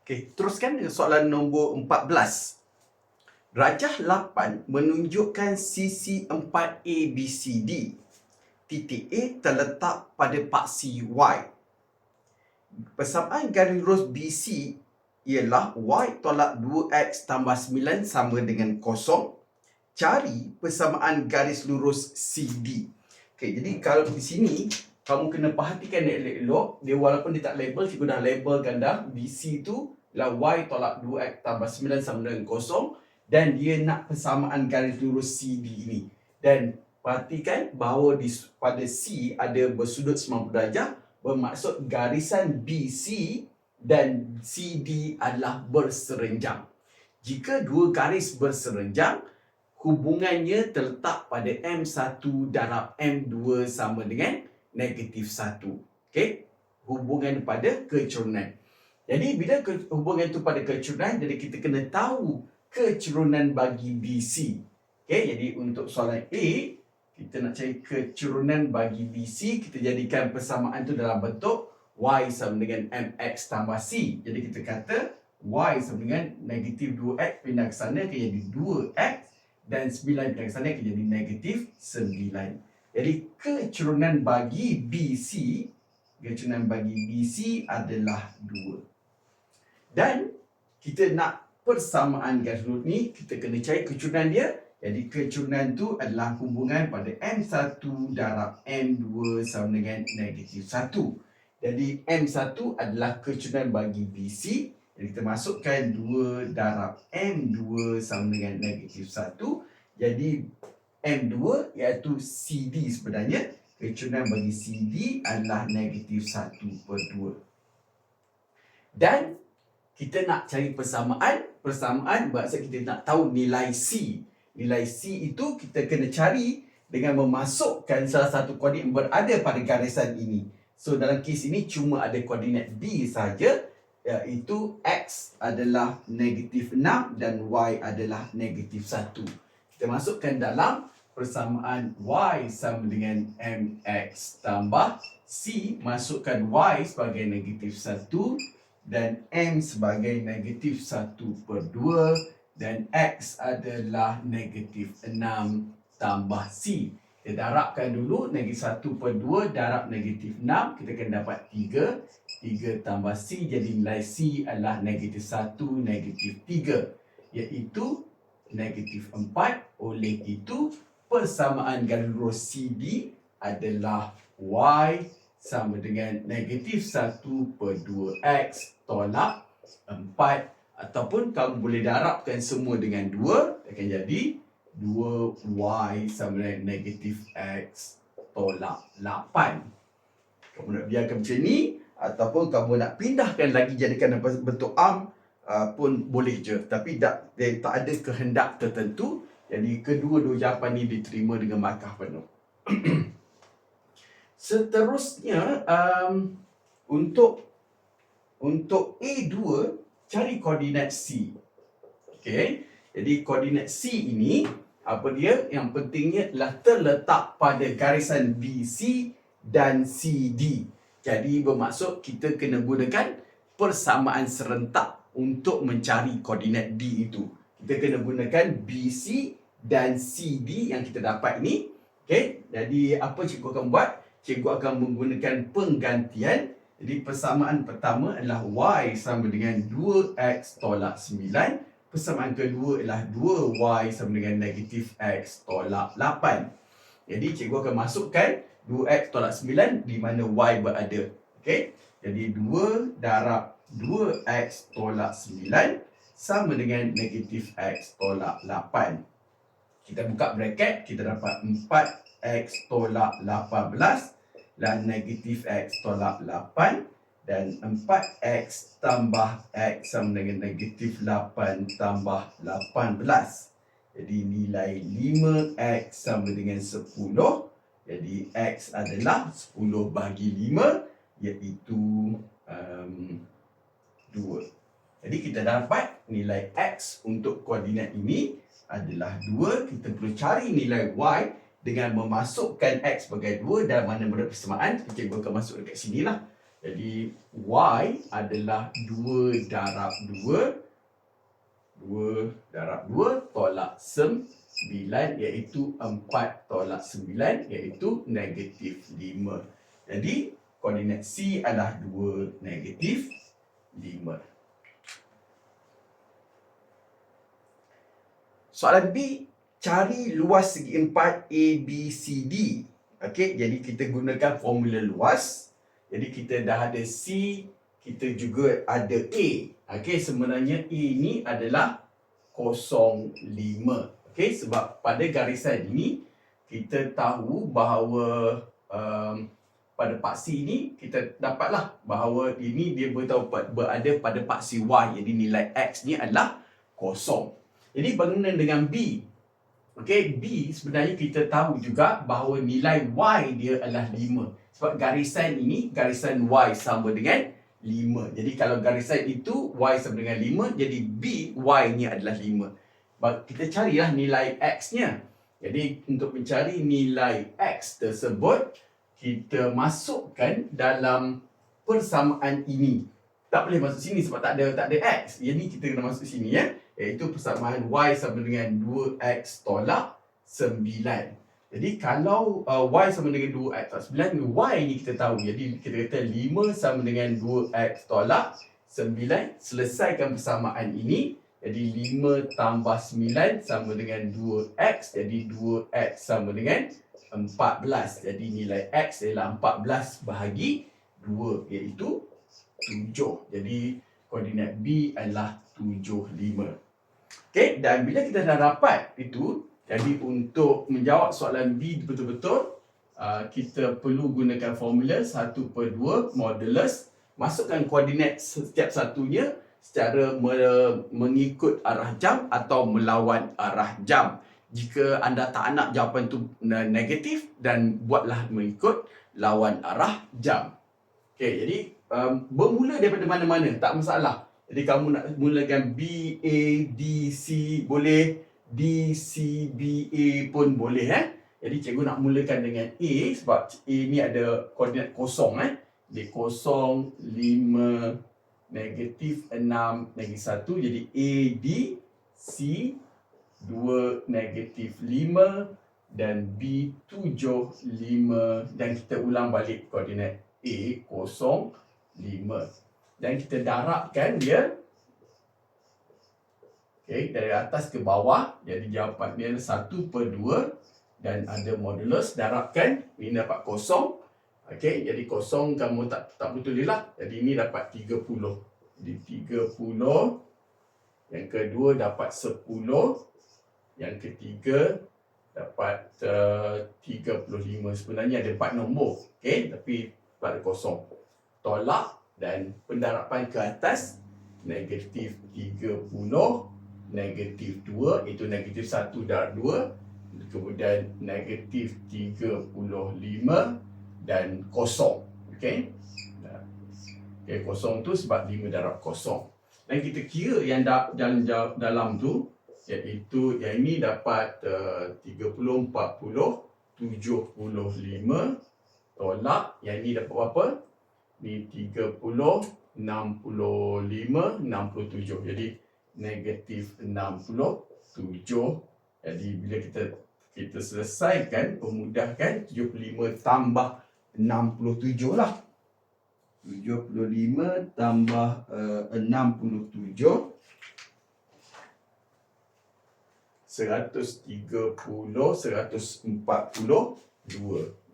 Okey, teruskan soalan nombor 14. Rajah 8 menunjukkan sisi 4 ABCD. Titik A terletak pada paksi Y. Persamaan garis lurus BC ialah Y tolak 2X tambah 9 sama dengan kosong. Cari persamaan garis lurus CD. Okey, jadi kalau di sini kamu kena perhatikan elok-elok. Dia walaupun dia tak label, cikgu dah labelkan dah. BC tu lah Y tolak 2X tambah 9 sama dengan kosong. Dan dia nak persamaan garis lurus CD ini. Dan perhatikan bahawa di, pada C ada bersudut 90 darjah. Bermaksud garisan BC dan CD adalah berserenjang. Jika dua garis berserenjang, hubungannya terletak pada M1 darab M2 sama dengan negatif 1. Okey? Hubungan pada kecurunan. Jadi bila hubungan itu pada kecurunan, jadi kita kena tahu kecurunan bagi BC. Okey, jadi untuk soalan A, kita nak cari kecurunan bagi BC, kita jadikan persamaan itu dalam bentuk Y sama dengan MX tambah C. Jadi kita kata Y sama dengan negatif 2X pindah ke sana akan jadi 2X dan 9 pindah ke sana akan jadi negatif 9. Jadi kecurunan bagi BC, kecurunan bagi BC adalah 2. Dan kita nak persamaan garis lurus ni, kita kena cari kecurunan dia. Jadi kecurunan tu adalah hubungan pada M1 darab M2 sama dengan negatif 1. Jadi M1 adalah kecurunan bagi BC. Jadi kita masukkan 2 darab M2 sama dengan negatif 1. Jadi M2 iaitu CD sebenarnya. Kecurunan bagi CD adalah negatif 1 per 2. Dan kita nak cari persamaan. Persamaan bermaksud kita nak tahu nilai C. Nilai C itu kita kena cari dengan memasukkan salah satu koordinat yang berada pada garisan ini. So dalam kes ini cuma ada koordinat B saja iaitu X adalah negatif 6 dan Y adalah negatif 1. Kita masukkan dalam persamaan Y sama dengan MX tambah C masukkan Y sebagai negatif 1 dan M sebagai negatif 1 per 2 dan X adalah negatif 6 tambah C. Kita darabkan dulu negatif 1 per 2 darab negatif 6 kita akan dapat 3. 3 tambah C jadi nilai C adalah negatif 1 negatif 3 iaitu negatif 4 oleh itu persamaan garis lurus CD adalah Y sama dengan negatif 1 per 2X tolak 4 ataupun kamu boleh darabkan semua dengan 2 akan jadi 2y sama dengan negatif x tolak 8. Kamu nak biarkan macam ni ataupun kamu nak pindahkan lagi jadikan bentuk arm uh, pun boleh je. Tapi tak, tak ada kehendak tertentu. Jadi kedua-dua jawapan ni diterima dengan markah penuh. Seterusnya um, untuk untuk A2 cari koordinat C. Okey. Jadi koordinat C ini apa dia? Yang pentingnya adalah terletak pada garisan BC dan CD. Jadi bermaksud kita kena gunakan persamaan serentak untuk mencari koordinat D itu. Kita kena gunakan BC dan CD yang kita dapat ini. Okey, jadi apa cikgu akan buat? Cikgu akan menggunakan penggantian. Jadi persamaan pertama adalah Y sama dengan 2X tolak 9 persamaan kedua ialah 2y sama dengan negatif x tolak 8. Jadi cikgu akan masukkan 2x tolak 9 di mana y berada. Okey. Jadi 2 darab 2x tolak 9 sama dengan negatif x tolak 8. Kita buka bracket, kita dapat 4x tolak 18 dan negatif x tolak 8 dan 4x tambah x sama dengan negatif 8 tambah 18. Jadi nilai 5x sama dengan 10. Jadi x adalah 10 bagi 5 iaitu um, 2. Jadi kita dapat nilai x untuk koordinat ini adalah 2. Kita perlu cari nilai y dengan memasukkan x sebagai 2 dan mana benda persamaan. Cikgu akan masuk dekat sini lah. Jadi Y adalah 2 darab 2. 2 darab 2 tolak 9 iaitu 4 tolak 9 iaitu negatif 5. Jadi koordinat C adalah 2 negatif 5. Soalan B, cari luas segi empat A, B, C, D. Okey, jadi kita gunakan formula luas. Jadi kita dah ada C, kita juga ada A. Okey, sebenarnya A ni adalah 05. Okey, sebab pada garisan ini kita tahu bahawa um, pada paksi ini kita dapatlah bahawa ini dia berada pada paksi Y. Jadi nilai X ni adalah kosong. Jadi berkenaan dengan B. Okey, B sebenarnya kita tahu juga bahawa nilai Y dia adalah 5. Sebab garisan ini, garisan Y sama dengan 5. Jadi kalau garisan itu Y sama dengan 5, jadi B, Y ni adalah 5. Kita carilah nilai X-nya. Jadi untuk mencari nilai X tersebut, kita masukkan dalam persamaan ini. Tak boleh masuk sini sebab tak ada tak ada X. Jadi kita kena masuk sini ya iaitu persamaan y sama dengan 2x tolak 9. Jadi kalau uh, y sama dengan 2x tolak 9, y ni kita tahu. Jadi kita kata 5 sama dengan 2x tolak 9. Selesaikan persamaan ini. Jadi 5 tambah 9 sama dengan 2x. Jadi 2x sama dengan 14. Jadi nilai x adalah 14 bahagi 2 iaitu 7. Jadi koordinat B adalah 75. Okey, dan bila kita dah dapat itu, jadi untuk menjawab soalan B betul-betul, uh, kita perlu gunakan formula 1 per 2 modulus, masukkan koordinat setiap satunya secara mengikut arah jam atau melawan arah jam. Jika anda tak nak jawapan itu negatif dan buatlah mengikut lawan arah jam. Okey, jadi um, bermula daripada mana-mana, tak masalah. Jadi kamu nak mulakan B, A, D, C boleh. D, C, B, A pun boleh eh. Jadi cikgu nak mulakan dengan A sebab A ni ada koordinat kosong eh. Dia kosong, lima, negatif, enam, negatif satu. Jadi A, D, C, dua, negatif lima dan B, tujuh, lima. Dan kita ulang balik koordinat A, kosong, lima dan kita darabkan dia okay, dari atas ke bawah. Jadi jawapan dia 1 per 2 dan ada modulus darabkan ini dapat kosong. Okay, jadi kosong kamu tak tak betul dia lah. Jadi ini dapat 30 jadi 30 yang kedua dapat 10 yang ketiga dapat uh, 35 sebenarnya ada 4 nombor. Okay, tapi pada kosong. Tolak dan pendarapan ke atas negatif 30 negatif 2 itu negatif 1 darab 2 kemudian negatif 35 dan kosong okey? Okey kosong tu sebab 5 darab kosong. Dan kita kira yang da- dalam dalam tu iaitu yang ini dapat uh, 30 40 75 tolak. Yang ini dapat berapa ni 30, 65, 67. Jadi negatif 67. Jadi bila kita kita selesaikan, pemudahkan 75 tambah 67 lah. 75 tambah uh, 67. 130, 142.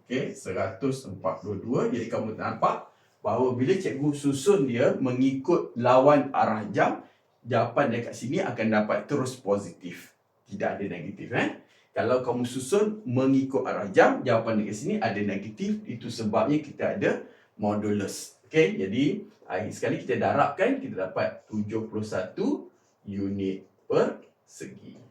Okey, 142. Jadi kamu nampak bahawa bila cikgu susun dia mengikut lawan arah jam, jawapan dekat sini akan dapat terus positif. Tidak ada negatif. Eh? Kalau kamu susun mengikut arah jam, jawapan dekat sini ada negatif. Itu sebabnya kita ada modulus. Okay? Jadi, akhir sekali kita darabkan, kita dapat 71 unit per segi.